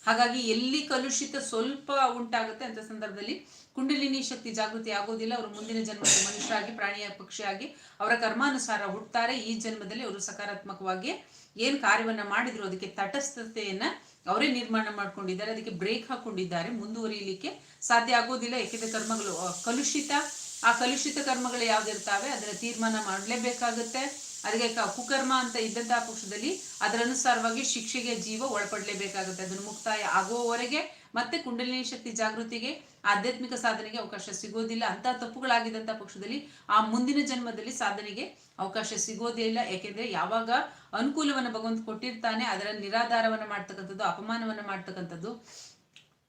ಹಾಗಾಗಿ ಎಲ್ಲಿ ಕಲುಷಿತ ಸ್ವಲ್ಪ ಉಂಟಾಗುತ್ತೆ ಅಂತ ಸಂದರ್ಭದಲ್ಲಿ ಕುಂಡಲಿನಿ ಶಕ್ತಿ ಜಾಗೃತಿ ಆಗೋದಿಲ್ಲ. ಅವರು ಮುಂದಿನ ಜನ್ಮದಲ್ಲಿ ಮನುಷ್ಯರಾಗಿ, ಪ್ರಾಣಿಯ ಪಕ್ಷಿಯಾಗಿ, ಅವರ ಕರ್ಮಾನುಸಾರ ಹುಟ್ಟುತ್ತಾರೆ ಈ ಜನ್ಮದಲ್ಲಿ ಅವರು ಸಕಾರಾತ್ಮಕವಾಗಿ ಏನು ಕಾರ್ಯವನ್ನ ಮಾಡಿದ್ರು, ಅದಕ್ಕೆ ತಟಸ್ಥತೆಯನ್ನ ಅವರೇ ನಿರ್ಮಾಣ ಮಾಡ್ಕೊಂಡಿದ್ದಾರೆ. ಅದಕ್ಕೆ ಬ್ರೇಕ್ ಹಾಕೊಂಡಿದ್ದಾರೆ. ಮುಂದುವರಿಯಲಿಕ್ಕೆ ಸಾಧ್ಯ ಆಗೋದಿಲ್ಲ. ಏಕೆಂದರೆ ಕರ್ಮಗಳು ಕಲುಷಿತ, ಆ ಕಲುಷಿತ ಕರ್ಮಗಳು ಯಾವ್ದಿರ್ತಾವೆ, ಅದರ ತೀರ್ಮಾನ ಮಾಡಲೇಬೇಕಾಗುತ್ತೆ. ಅದಕ್ಕೆ ಕುಕರ್ಮ ಅಂತ ಇದ್ದಂತಹ ಪಕ್ಷದಲ್ಲಿ ಅದರ ಅನುಸಾರವಾಗಿ ಶಿಕ್ಷೆಗೆ ಜೀವ ಒಳಪಡಲೇಬೇಕಾಗುತ್ತೆ. ಅದನ್ನು ಮುಕ್ತಾಯ ಆಗುವವರೆಗೆ ಮತ್ತೆ ಕುಂಡಲಿನಿ ಶಕ್ತಿ ಜಾಗೃತಿಗೆ, ಆಧ್ಯಾತ್ಮಿಕ ಸಾಧನೆಗೆ ಅವಕಾಶ ಸಿಗೋದಿಲ್ಲ. ಅಂತ ತಪ್ಪುಗಳಾಗಿದ್ದಂತಹ ಪಕ್ಷದಲ್ಲಿ ಆ ಮುಂದಿನ ಜನ್ಮದಲ್ಲಿ ಸಾಧನೆಗೆ ಅವಕಾಶ ಸಿಗೋದೇ ಇಲ್ಲ. ಯಾಕೆಂದ್ರೆ ಯಾವಾಗ ಅನುಕೂಲವನ್ನು ಭಗವಂತ ಕೊಟ್ಟಿರ್ತಾನೆ, ಅದರ ನಿರಾಧಾರವನ್ನು ಮಾಡ್ತಕ್ಕಂಥದ್ದು, ಅಪಮಾನವನ್ನು ಮಾಡ್ತಕ್ಕಂಥದ್ದು,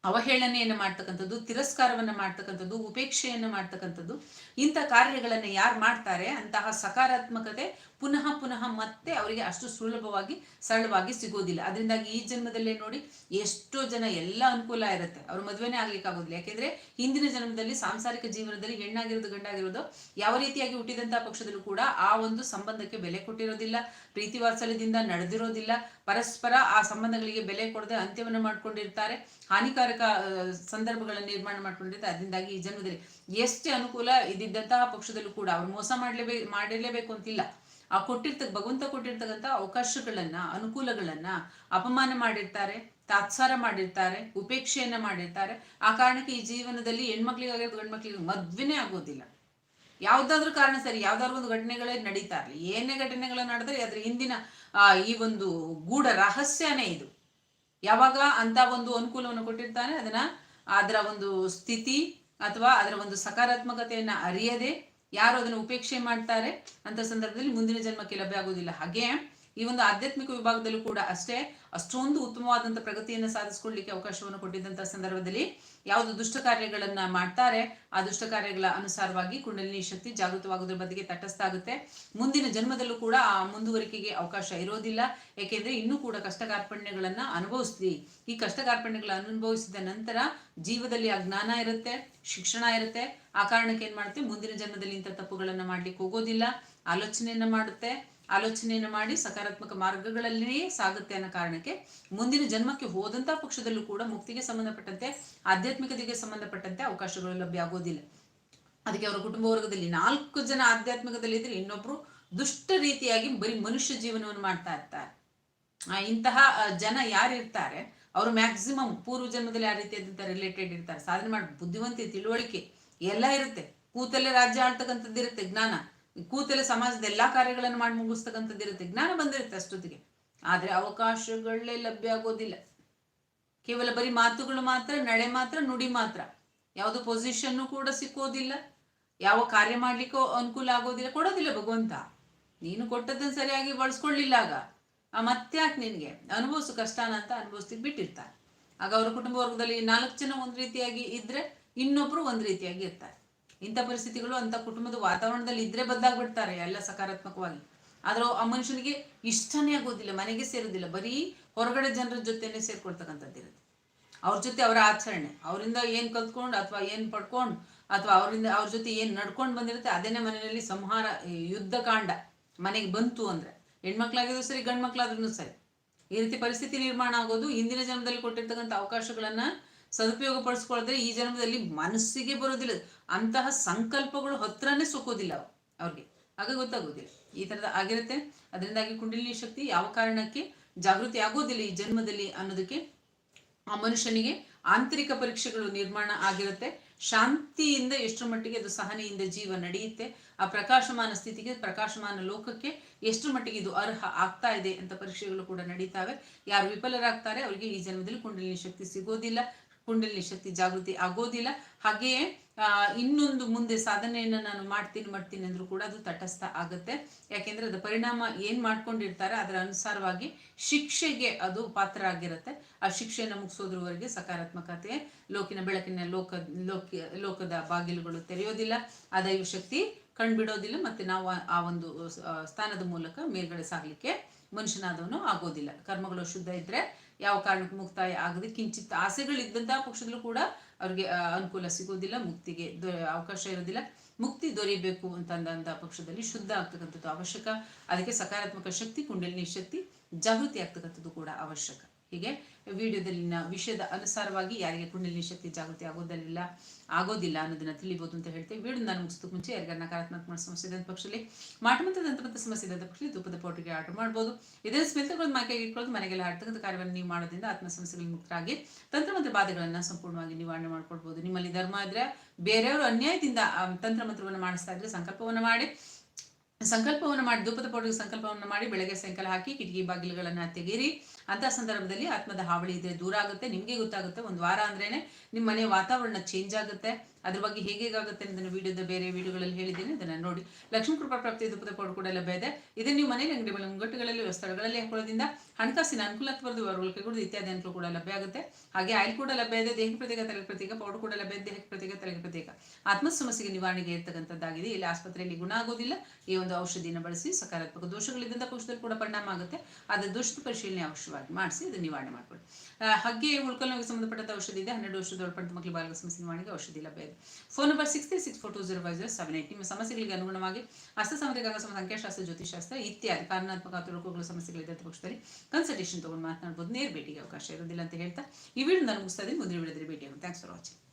ಅವಹೇಳನೆಯನ್ನು ಮಾಡ್ತಕ್ಕಂಥದ್ದು, ತಿರಸ್ಕಾರವನ್ನು ಮಾಡ್ತಕ್ಕಂಥದ್ದು, ಉಪೇಕ್ಷೆಯನ್ನು ಮಾಡ್ತಕ್ಕಂಥದ್ದು, ಇಂಥ ಕಾರ್ಯಗಳನ್ನು ಯಾರು ಮಾಡ್ತಾರೆ, ಅಂತಹ ಸಕಾರಾತ್ಮಕತೆ ಪುನಃ ಪುನಃ ಮತ್ತೆ ಅವರಿಗೆ ಅಷ್ಟು ಸುಲಭವಾಗಿ, ಸರಳವಾಗಿ ಸಿಗೋದಿಲ್ಲ. ಅದರಿಂದಾಗಿ ಈ ಜನ್ಮದಲ್ಲೇ ನೋಡಿ, ಎಷ್ಟೋ ಜನ ಎಲ್ಲ ಅನುಕೂಲ ಇರುತ್ತೆ. ಅವ್ರ ಮದುವೆನೇ ಆಗ್ಲಿಕ್ಕಾಗೋದಿಲ್ಲ. ಯಾಕೆಂದ್ರೆ ಹಿಂದಿನ ಜನ್ಮದಲ್ಲಿ ಸಾಂಸಾರಿಕ ಜೀವನದಲ್ಲಿ ಹೆಣ್ಣಾಗಿರೋದು, ಗಂಡಾಗಿರೋದು ಯಾವ ರೀತಿಯಾಗಿ ಹುಟ್ಟಿದಂತಹ ಪಕ್ಷದಲ್ಲೂ ಕೂಡ ಆ ಒಂದು ಸಂಬಂಧಕ್ಕೆ ಬೆಲೆ ಕೊಟ್ಟಿರೋದಿಲ್ಲ. ಪ್ರೀತಿ ವಾತ್ಸಲ್ಯದಿಂದ ನಡೆದಿರೋದಿಲ್ಲ. ಪರಸ್ಪರ ಆ ಸಂಬಂಧಗಳಿಗೆ ಬೆಲೆ ಕೊಡದೆ ಅಂತ್ಯವನ್ನು ಮಾಡ್ಕೊಂಡಿರ್ತಾರೆ. ಹಾನಿಕಾರಕ ಸಂದರ್ಭಗಳನ್ನು ನಿರ್ಮಾಣ ಮಾಡ್ಕೊಂಡಿರ್ತಾರೆ. ಅದರಿಂದಾಗಿ ಈ ಜನ್ಮದಲ್ಲಿ ಎಷ್ಟೇ ಅನುಕೂಲ ಇದ್ದಿದ್ದಂತಹ ಪಕ್ಷದಲ್ಲೂ ಕೂಡ ಅವ್ರು ಮೋಸ ಮಾಡಲೇಬೇಕು ಮಾಡಿರಲೇಬೇಕು ಅಂತಿಲ್ಲ. ಆ ಕೊಟ್ಟಿರ್ತ ಭಗವಂತ ಕೊಟ್ಟಿರ್ತಕ್ಕಂಥ ಅವಕಾಶಗಳನ್ನ, ಅನುಕೂಲಗಳನ್ನ ಅಪಮಾನ ಮಾಡಿರ್ತಾರೆ, ತಾತ್ಸಾರ ಮಾಡಿರ್ತಾರೆ, ಉಪೇಕ್ಷೆಯನ್ನ ಮಾಡಿರ್ತಾರೆ. ಆ ಕಾರಣಕ್ಕೆ ಈ ಜೀವನದಲ್ಲಿ ಹೆಣ್ಮಕ್ಳಿಗಾಗಿರೋದು ಗಂಡ್ಮಕ್ಳಿಗೆ ಮದ್ವೆನೇ ಆಗೋದಿಲ್ಲ. ಯಾವ್ದಾದ್ರು ಕಾರಣ ಸರಿ, ಯಾವ್ದಾದ್ರು ಒಂದು ಘಟನೆಗಳೇ ನಡೀತಾ ಇರಲಿ. ಏನೇ ಘಟನೆಗಳ ನಡೆದ್ರೆ ಅದ್ರ ಹಿಂದಿನ ಈ ಒಂದು ಗೂಢ ರಹಸ್ಯನೇ ಇದು. ಯಾವಾಗ ಅಂತ ಒಂದು ಅನುಕೂಲವನ್ನು ಕೊಟ್ಟಿರ್ತಾನೆ, ಅದನ್ನ ಅದರ ಒಂದು ಸ್ಥಿತಿ ಅಥವಾ ಅದರ ಒಂದು ಸಕಾರಾತ್ಮಕತೆಯನ್ನ ಅರಿಯದೆ ಯಾರು ಅದನ್ನು ಉಪೇಕ್ಷೆ ಮಾಡ್ತಾರೆ ಅಂತ ಸಂದರ್ಭದಲ್ಲಿ ಮುಂದಿನ ಜನ್ಮಕ್ಕೆ ಲಭ್ಯ ಆಗೋದಿಲ್ಲ ಹಾಗೆ ಈ ಒಂದು ಆಧ್ಯಾತ್ಮಿಕ ವಿಭಾಗದಲ್ಲೂ ಕೂಡ ಅಷ್ಟೇ ಅಷ್ಟೊಂದು ಉತ್ತಮವಾದಂತಹ ಪ್ರಗತಿಯನ್ನು ಸಾಧಿಸಿಕೊಳ್ಳಿಕ್ಕೆ ಅವಕಾಶವನ್ನು ಕೊಟ್ಟಿದ್ದಂತಹ ಸಂದರ್ಭದಲ್ಲಿ ಯಾವುದು ದುಷ್ಟ ಕಾರ್ಯಗಳನ್ನ ಮಾಡ್ತಾರೆ, ಆ ದುಷ್ಟ ಕಾರ್ಯಗಳ ಅನುಸಾರವಾಗಿ ಕುಂಡಲಿನಿ ಶಕ್ತಿ ಜಾಗೃತವಾಗೋದ್ರ ಬದಿಗೆ ತಟಸ್ಥ ಆಗುತ್ತೆ ಮುಂದಿನ ಜನ್ಮದಲ್ಲೂ ಕೂಡ ಆ ಮುಂದುವರಿಕೆಗೆ ಅವಕಾಶ ಇರೋದಿಲ್ಲ. ಏಕೆಂದರೆ ಇನ್ನೂ ಕೂಡ ಕಷ್ಟ ಕಾರ್ಪಣ್ಯಗಳನ್ನ ಈ ಕಷ್ಟ ಅನುಭವಿಸಿದ ನಂತರ ಜೀವದಲ್ಲಿ ಆ ಜ್ಞಾನ ಇರುತ್ತೆ, ಶಿಕ್ಷಣ ಇರುತ್ತೆ. ಆ ಕಾರಣಕ್ಕೆ ಏನ್ ಮಾಡುತ್ತೆ? ಮುಂದಿನ ಜನ್ಮದಲ್ಲಿ ಇಂಥ ತಪ್ಪುಗಳನ್ನ ಮಾಡ್ಲಿಕ್ಕೆ ಹೋಗೋದಿಲ್ಲ. ಆಲೋಚನೆಯನ್ನ ಮಾಡುತ್ತೆ. ಆಲೋಚನೆಯನ್ನು ಮಾಡಿ ಸಕಾರಾತ್ಮಕ ಮಾರ್ಗಗಳಲ್ಲಿಯೇ ಸಾಗುತ್ತೆ ಅನ್ನೋ ಕಾರಣಕ್ಕೆ ಮುಂದಿನ ಜನ್ಮಕ್ಕೆ ಹೋದಂತ ಪಕ್ಷದಲ್ಲೂ ಕೂಡ ಮುಕ್ತಿಗೆ ಸಂಬಂಧಪಟ್ಟಂತೆ, ಆಧ್ಯಾತ್ಮಿಕತೆಗೆ ಸಂಬಂಧಪಟ್ಟಂತೆ ಅವಕಾಶಗಳು ಲಭ್ಯ ಆಗೋದಿಲ್ಲ. ಅದಕ್ಕೆ ಅವರ ಕುಟುಂಬ ವರ್ಗದಲ್ಲಿ ನಾಲ್ಕು ಜನ ಆಧ್ಯಾತ್ಮಿಕದಲ್ಲಿ ಇದ್ರೆ ಇನ್ನೊಬ್ರು ದುಷ್ಟ ರೀತಿಯಾಗಿ ಬರೀ ಮನುಷ್ಯ ಜೀವನವನ್ನು ಮಾಡ್ತಾ ಇರ್ತಾರೆ. ಇಂತಹ ಜನ ಯಾರಿರ್ತಾರೆ, ಅವರು ಮ್ಯಾಕ್ಸಿಮಮ್ ಪೂರ್ವ ಜನ್ಮದಲ್ಲಿ ಆ ರೀತಿಯಾದಂಥ ರಿಲೇಟೆಡ್ ಇರ್ತಾರೆ. ಸಾಧನೆ ಮಾಡಿ ಬುದ್ಧಿವಂತಿ ತಿಳುವಳಿಕೆ ಎಲ್ಲ ಇರುತ್ತೆ. ಕೂತಲ್ಲೇ ರಾಜ್ಯ ಆಳ್ತಕ್ಕಂಥದ್ದು ಇರುತ್ತೆ ಜ್ಞಾನ. ಕೂತಲೆ ಸಮಾಜದ ಎಲ್ಲಾ ಕಾರ್ಯಗಳನ್ನು ಮಾಡಿ ಮುಗಿಸ್ತಕ್ಕಂಥದ್ದು ಇರುತ್ತೆ. ಜ್ಞಾನ ಬಂದಿರುತ್ತೆ ಅಷ್ಟೊತ್ತಿಗೆ. ಆದ್ರೆ ಅವಕಾಶಗಳೇ ಲಭ್ಯ ಆಗೋದಿಲ್ಲ. ಕೇವಲ ಬರೀ ಮಾತುಗಳು ಮಾತ್ರ, ನಡೆ ಮಾತ್ರ, ನುಡಿ ಮಾತ್ರ. ಯಾವುದು ಪೊಸಿಷನ್ನು ಕೂಡ ಸಿಕ್ಕೋದಿಲ್ಲ. ಯಾವ ಕಾರ್ಯ ಮಾಡ್ಲಿಕ್ಕೂ ಅನುಕೂಲ ಆಗೋದಿಲ್ಲ. ಕೊಡೋದಿಲ್ಲ ಭಗವಂತ. ನೀನು ಕೊಟ್ಟದ್ದನ್ನು ಸರಿಯಾಗಿ ಬಳಸ್ಕೊಳ್ಳಿಲ್ಲ ಆಗ. ಆ ಮತ್ತೆ ಯಾಕೆ ನಿನ್ಗೆ? ಅನುಭವಿಸು ಕಷ್ಟನ ಅಂತ ಅನುಭವಿಸ್ತಿ ಬಿಟ್ಟಿರ್ತಾರೆ. ಆಗ ಅವರ ಕುಟುಂಬ ವರ್ಗದಲ್ಲಿ ನಾಲ್ಕು ಜನ ಒಂದ್ ರೀತಿಯಾಗಿ ಇದ್ರೆ ಇನ್ನೊಬ್ರು ಒಂದ್ ರೀತಿಯಾಗಿ ಇರ್ತಾರೆ. ಇಂಥ ಪರಿಸ್ಥಿತಿಗಳು ಅಂತ ಕುಟುಂಬದ ವಾತಾವರಣದಲ್ಲಿ ಇದ್ರೆ ಬದಲಾಗ್ಬಿಡ್ತಾರೆ ಎಲ್ಲ ಸಕಾರಾತ್ಮಕವಾಗಿ. ಆದ್ರೆ ಆ ಮನುಷ್ಯನಿಗೆ ಇಷ್ಟನೇ ಆಗೋದಿಲ್ಲ, ಮನೆಗೆ ಸೇರೋದಿಲ್ಲ, ಬರೀ ಹೊರಗಡೆ ಜನರ ಜೊತೆನೆ ಸೇರ್ಕೊಳ್ತಕ್ಕಂಥದ್ದು ಇರುತ್ತೆ ಅವ್ರ ಜೊತೆ ಅವರ ಆಚರಣೆ, ಅವರಿಂದ ಏನ್ ಕಲ್ತ್ಕೊಂಡು ಅಥವಾ ಏನ್ ಪಡ್ಕೊಂಡು ಅಥವಾ ಅವರಿಂದ ಅವ್ರ ಜೊತೆ ಏನ್ ನಡ್ಕೊಂಡು ಬಂದಿರುತ್ತೆ ಅದೇನೇ ಮನೆಯಲ್ಲಿ ಸಂಹಾರ ಯುದ್ಧ ಕಾಂಡ ಮನೆಗೆ ಬಂತು ಅಂದ್ರೆ, ಹೆಣ್ಮಕ್ಳಾಗಿದ್ರು ಸರಿ ಗಂಡ್ಮಕ್ಳಾದ್ರೂ ಸರಿ. ಈ ರೀತಿ ಪರಿಸ್ಥಿತಿ ನಿರ್ಮಾಣ ಆಗೋದು ಇಂದಿನ ಜನ್ಮದಲ್ಲಿ ಕೊಟ್ಟಿರ್ತಕ್ಕಂಥ ಅವಕಾಶಗಳನ್ನ ಸದುಪಯೋಗ ಪಡಿಸ್ಕೊಳ್ದ್ರೆ ಈ ಜನ್ಮದಲ್ಲಿ ಮನಸ್ಸಿಗೆ ಬರೋದಿಲ್ಲ ಅಂತಹ ಸಂಕಲ್ಪಗಳು ಹತ್ರನೇ ಸೋಕೋದಿಲ್ಲ ಅವ್ರಿಗೆ. ಆಗ ಗೊತ್ತಾಗೋದಿಲ್ಲ. ಈ ತರದ ಆಗಿರುತ್ತೆ. ಅದರಿಂದಾಗಿ ಕುಂಡಲಿನಿ ಶಕ್ತಿ ಯಾವ ಕಾರಣಕ್ಕೆ ಜಾಗೃತಿ ಆಗೋದಿಲ್ಲ ಈ ಜನ್ಮದಲ್ಲಿ ಅನ್ನೋದಕ್ಕೆ ಆ ಮನುಷ್ಯನಿಗೆ ಆಂತರಿಕ ಪರೀಕ್ಷೆಗಳು ನಿರ್ಮಾಣ ಆಗಿರುತ್ತೆ. ಶಾಂತಿಯಿಂದ ಎಷ್ಟರ ಮಟ್ಟಿಗೆ ಅದು ಸಹನೆಯಿಂದ ಜೀವ ನಡೆಯುತ್ತೆ, ಆ ಪ್ರಕಾಶಮಾನ ಸ್ಥಿತಿಗೆ, ಪ್ರಕಾಶಮಾನ ಲೋಕಕ್ಕೆ ಎಷ್ಟು ಮಟ್ಟಿಗೆ ಇದು ಅರ್ಹ ಆಗ್ತಾ ಇದೆ ಅಂತ ಪರೀಕ್ಷೆಗಳು ಕೂಡ ನಡೀತಾವೆ. ಯಾರು ವಿಫಲರಾಗ್ತಾರೆ, ಅವರಿಗೆ ಈ ಜನ್ಮದಲ್ಲಿ ಕುಂಡಲಿನಿ ಶಕ್ತಿ ಸಿಗೋದಿಲ್ಲ. ಕುಂಡಲಿನಿ ಶಕ್ತಿ ಜಾಗೃತಿ ಆಗೋದಿಲ್ಲ. ಹಾಗೆಯೇ ಇನ್ನೊಂದು ಮುಂದೆ ಸಾಧನೆಯನ್ನು ನಾನು ಮಾಡ್ತೀನಿ ಮಾಡ್ತೀನಿ ಅಂದ್ರೂ ಕೂಡ ಅದು ತಟಸ್ಥ ಆಗುತ್ತೆ. ಯಾಕೆಂದ್ರೆ ಅದು ಪರಿಣಾಮ ಏನು ಮಾಡ್ಕೊಂಡಿರ್ತಾರೆ ಅದರ ಅನುಸಾರವಾಗಿ ಶಿಕ್ಷೆಗೆ ಅದು ಪಾತ್ರ ಆಗಿರುತ್ತೆ ಆ ಶಿಕ್ಷೆಯನ್ನು ಮುಗಿಸೋದ್ರವರೆಗೆ ಸಕಾರಾತ್ಮಕತೆ, ಲೋಕಿನ ಬೆಳಕಿನ ಲೋಕ ಲೋಕ, ಲೋಕದ ಬಾಗಿಲುಗಳು ತೆರೆಯೋದಿಲ್ಲ. ಆ ದೈವ ಶಕ್ತಿ ಕಂಡುಬಿಡೋದಿಲ್ಲ ಮತ್ತೆ ನಾವು ಆ ಒಂದು ಸ್ಥಾನದ ಮೂಲಕ ಮೇಲ್ಗಡೆ ಸಾಗಲಿಕ್ಕೆ ಮನುಷ್ಯನಾದವನು ಆಗೋದಿಲ್ಲ. ಕರ್ಮಗಳು ಶುದ್ಧ ಇದ್ರೆ ಯಾವ ಕಾರಣಕ್ಕೂ ಮುಕ್ತಾಯ ಆಗದೆ ಕಿಂಚಿತ್ ಆಸೆಗಳಿದ್ದಂತಹ ಪಕ್ಷದಲ್ಲೂ ಕೂಡ ಅವ್ರಿಗೆ ಅನುಕೂಲ ಸಿಗೋದಿಲ್ಲ ಮುಕ್ತಿಗೆ ಅವಕಾಶ ಇರೋದಿಲ್ಲ. ಮುಕ್ತಿ ದೊರೆಯಬೇಕು ಅಂತಂದಂಥ ಪಕ್ಷದಲ್ಲಿ ಶುದ್ಧ ಆಗ್ತಕ್ಕಂಥದ್ದು ಅವಶ್ಯಕ. ಅದಕ್ಕೆ ಸಕಾರಾತ್ಮಕ ಶಕ್ತಿ, ಕುಂಡಲಿನಿ ಶಕ್ತಿ, ಜಾಗೃತಿ ಆಗ್ತಕ್ಕಂಥದ್ದು ಕೂಡ ಅವಶ್ಯಕ. ಹೀಗೆ ವಿಡಿಯೋದಲ್ಲಿನ ವಿಷಯದ ಅನುಸಾರವಾಗಿ ಯಾರಿಗೆ ಕುಂಡಲಿನಿ ಶಕ್ತಿ ಜಾಗೃತಿ ಆಗೋದಿಲ್ಲ ಆಗೋದಿಲ್ಲ ಅನ್ನೋದನ್ನ ತಿಳಿಬಹುದು ಅಂತ ಹೇಳ್ತೀವಿ. ವಿಡಿಯೋ ನಾನು ಮುಗಿಸೋದಕ್ಕೆ ಮುಂಚೆ ಯಾರಿಗಾರ ನಕಾರಾತ್ಮಕ ಸಮಸ್ಯೆ ಇದ್ದಂಥ ಪಕ್ಷದಲ್ಲಿ ಮಾಟಮಂತ ದಂತಮಂತ ಸಮಸ್ಯೆ ಇದ್ದಂಥ ಪಕ್ಷದಲ್ಲಿ ತುಪ್ಪದ ಪೌಟಿಗೆ ಆರ್ಡರ್ ಮಾಡ್ಬೋದು. ಇದರ ಸ್ಮೆಲ್ತಗಳು ಮಾಕೆ ಇಟ್ಕೊಳ್ಳೋದು ಮನೆಗೆಲ್ಲ ಆಡ್ತಕ್ಕಂಥ ಕಾರ್ಯವನ್ನು ನೀವು ಮಾಡೋದ್ರಿಂದ ಆತ್ಮ ಸಮಸ್ಯೆಗಳಿಗೆ ಮುಕ್ತರಾಗಿ ತಂತ್ರಮಂತ್ರ ಬಾಧೆಗಳನ್ನು ಸಂಪೂರ್ಣವಾಗಿ ನಿವಾರಣೆ ಮಾಡ್ಕೊಳ್ಬಹುದು ನಿಮ್ಮಲ್ಲಿ ಧರ್ಮ ಇದ್ರೆ ಬೇರೆಯವರು ಅನ್ಯಾಯದಿಂದ ತಂತ್ರ ಮಂತ್ರವನ್ನು ಮಾಡಿಸ್ತಾ ಇದ್ರೆ ಸಂಕಲ್ಪವನ್ನು ಮಾಡಿ. ಸಂಕಲ್ಪವನ್ನು ಮಾಡಿ, ಧೂಪದ ಪೌಡರ್ ಸಂಕಲ್ಪವನ್ನು ಮಾಡಿ ಬೆಳಗ್ಗೆ ಸಾಯಂಕಾಲ ಹಾಕಿ ಕಿಟಕಿ ಬಾಗಿಲುಗಳನ್ನ ತೆಗೀರಿ ಅಂತ ಸಂದರ್ಭದಲ್ಲಿ ಆತ್ಮದ ಹಾವಳಿ ಇದ್ರೆ ದೂರ ಆಗುತ್ತೆ, ನಿಮ್ಗೆ ಗೊತ್ತಾಗುತ್ತೆ. ಒಂದು ವಾರ ಅಂದ್ರೇನೆ ನಿಮ್ಮ ಮನೆ ವಾತಾವರಣ ಚೇಂಜ್ ಆಗುತ್ತೆ. ಅದ್ರ ಬಗ್ಗೆ ಹೇಗೆ ಹೇಗಾಗುತ್ತೆ ಅನ್ನೋದನ್ನ ವಿಡಿಯೋದ ಬೇರೆ ವಿಡಿಯೋಗಳಲ್ಲಿ ಹೇಳಿದ್ದೀನಿ. ಅದನ್ನ ನೋಡಿ. ಲಕ್ಷ್ಮೀ ಕೃಪಾ ಪ್ರಾಪ್ತಿ ಧೂಪದ ಪೌಡರ್ ಕೂಡ ಲಭ್ಯ ಇದೆ ಇದನ್ನ ನೀವು ಮನೆಯಲ್ಲಿ ಅಂಗಡಿ ಮುಂಗಟ್ಟುಗಳಲ್ಲಿ ಸ್ಥಳಗಳಲ್ಲಿ ಹಾಕೊಳ್ಳೋದ್ರಿಂದ ಹಣಕಾಸಿನ ಅನುಕೂಲ ವರ್ಗಕ್ಕೆ ಕೂಡ ಇತ್ಯಾದಿ ಅನುಕೂಲ ಕೂಡ ಲಭ್ಯ ಆಗುತ್ತೆ. ಹಾಗೆ ಆಯಿಲ್ ಕೂಡ ಲಭ್ಯ ಇದೆ. ದೇಹ ಪ್ರತ್ಯೇಕ ತಲೆ ಪ್ರತ್ಯೇಕ ಪೌಡರ್ ಕೂಡ ಲಭ್ಯ ಇದೆ. ದೇಹಕ್ಕೆ ಪ್ರತ್ಯೇಕ, ತಲೆಗೆ ಪ್ರತ್ಯೇಕ. ಆತ್ಮ ಸಮಸ್ಯೆಗೆ ನಿವಾರಣೆಗೆ ಇರ್ತಕ್ಕಂಥದ್ದಾಗಿದೆ. ಇಲ್ಲಿ ಆಸ್ಪತ್ರೆಯಲ್ಲಿ ಗುಣ ಆಗೋದಿಲ್ಲ. ಈ ಒಂದು ಔಷಧಿಯನ್ನು ಬಳಸಿ ಸಕಾರಾತ್ಮಕ ದೋಷಗಳಿದ್ದಂಥ ಪಕ್ಷದಲ್ಲಿ ಕೂಡ ಪರಿಣಾಮ ಆಗುತ್ತೆ. ಅದರ ದೋಷದ ಪರಿಶೀಲನೆ ಅವಶ್ಯವಾಗಿ ಮಾಡಿಸಿ ಇದನ್ನು ನಿವಾರಣೆ ಮಾಡ್ಕೊಳ್ಳಿ. ಹಾಗೆ ಉಳ್ಕೊಳ್ಳೋಕೆ ಸಂಬಂಧಪಟ್ಟಂತ ಔಷಧಿ ಇದೆ. ಹನ್ನೆರಡು ವರ್ಷದ ಒಳಪಟ್ಟ ಮಕ್ಕಳು ಬಾಲಕ ಸಮಸ್ಯೆ ನಿವಾರಣೆಗೆ ಔಷಧಿ ಲಭ್ಯ ಇದೆ. Phone number six three six four two zero five zero seven eight ನಿಮ್ಮ ಸಮಸ್ಯೆಗಳಿಗೆ ಅನುಗುಣವಾಗಿ ಹಸ್ತ ಸಮಸ್ಯೆಗಳ ಸಂಖ್ಯಾಶಾಸ್ತ್ರ ಇತ್ಯಾದಿ ಕಾರಣಾತ್ಮಕ ತುಳುಕುಗಳ ಸಮಸ್ಯೆಗಳಿದ್ದ ಪಕ್ಷದಲ್ಲಿ ಕನ್ಸಲ್ಟೇಷನ್ ತಗೊಂಡು ಮಾತನಾಡ್ಬೋದು. ನೇರ ಭೇಟಿಗೆ ಅವಕಾಶ ಇರೋದಿಲ್ಲ ಅಂತ ಹೇಳ್ತಾ ಈ ವಿಡಿಯೋ ನಾನು ಮುಗಿಸ್ತಾ ಇದ್ದೀನಿ. ಮುಂದಿನ ವಿಡಿಯೋದಲ್ಲಿ ಭೇಟಿ ಥ್ಯಾಂಕ್ಸ್ ಫಾರ್ ವಾಚಿಂಗ್